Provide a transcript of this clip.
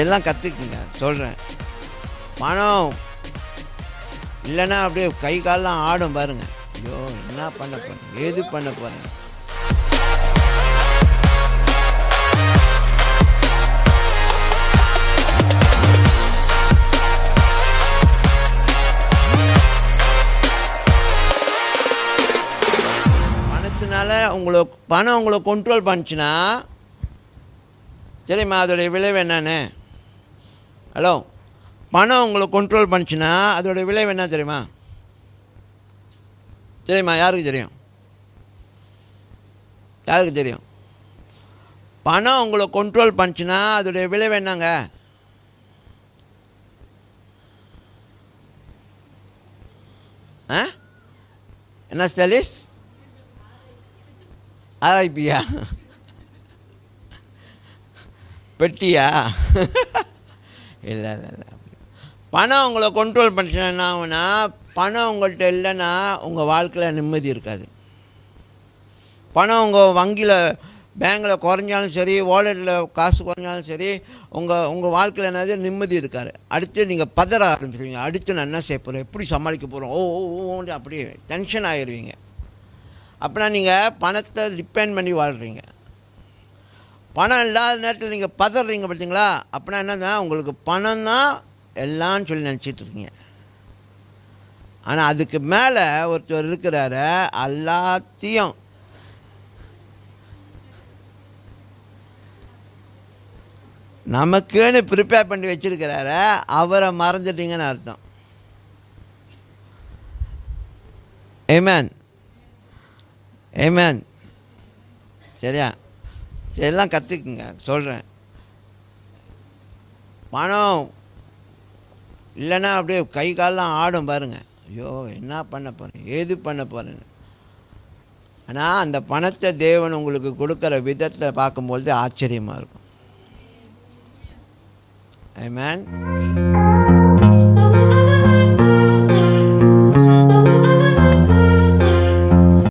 எல்லாம் கற்றுக்குங்க சொல்கிறேன் பணம் இல்லைன்னா அப்படியே கை காலெலாம் ஆடும் பாருங்க. ஐயோ என்ன பண்ண போகிறேன் எது பண்ண போகிறேன் பணத்தினால உங்களை பணம் உங்களை கண்ட்ரோல் பண்ணுச்சுன்னா தெரியுமா? அதோடைய விளைவு என்னன்னு? ஹலோ பணம் உங்களை கண்ட்ரோல் பண்ணுச்சுன்னா அதோடய விளைவு என்ன தெரியுமா? தெரியுமா? யாருக்கு தெரியும்? யாருக்கு தெரியும்? பணம் உங்களை கண்ட்ரோல் பண்ணுச்சுன்னா அதோடைய விளைவு என்னங்க? ஆ? என்ன ஸ்டலிஸ் ஆர்ஐபியா? பெட்டியா? இல்லை இல்லை இல்லை. பணம் உங்களை கண்ட்ரோல் பண்ணிச்சுன்னா என்ன ஆகும்னா பணம் உங்கள்கிட்ட இல்லைன்னா உங்கள் வாழ்க்கையில் நிம்மதி இருக்காது. பணம் உங்கள் வங்கியில் பேங்கில் குறைஞ்சாலும் சரி வாலெட்டில் காசு குறைஞ்சாலும் சரி உங்கள் உங்கள் வாழ்க்கையில் என்னது? நிம்மதி இருக்காரு அடுத்து நீங்கள் பதற ஆரம்பிச்சிருவீங்க. அடுத்து நான் என்ன செய்ய போகிறேன் எப்படி சமாளிக்க போகிறோம் ஓ ஓ அப்படியே டென்ஷன் ஆகிடுவீங்க அப்படின்னா நீங்கள் பணத்தை டிபெண்ட் பண்ணி வாழ்கிறீங்க பணம் இல்லாத நேரத்தில் நீங்கள் பதறீங்க பார்த்தீங்களா அப்படின்னா என்னன்னா உங்களுக்கு பணம் தான் எல்லாம்னு சொல்லி நினச்சிட்டு இருக்கீங்க. ஆனால் அதுக்கு மேலே ஒருத்தர் இருக்கிறார எல்லாத்தையும். நமக்குன்னு ப்ரிப்பேர் பண்ணி வச்சுருக்கிறார அவரை மறந்துட்டீங்கன்னு அர்த்தம். ஏமேன் ஏமேன் சரியா? எல்லாம் கற்றுக்குங்க சொல்கிறேன் பணம் இல்லைன்னா அப்படியே கை காலெலாம் ஆடும் பாருங்க. ஐயோ என்ன பண்ண போகிறேன் ஏது பண்ண போகிறேன்னு ஆனால் அந்த பணத்தை தேவன் உங்களுக்கு கொடுக்குற விதத்தை பார்க்கும்பொழுது ஆச்சரியமாக இருக்கும். ஐ மேன்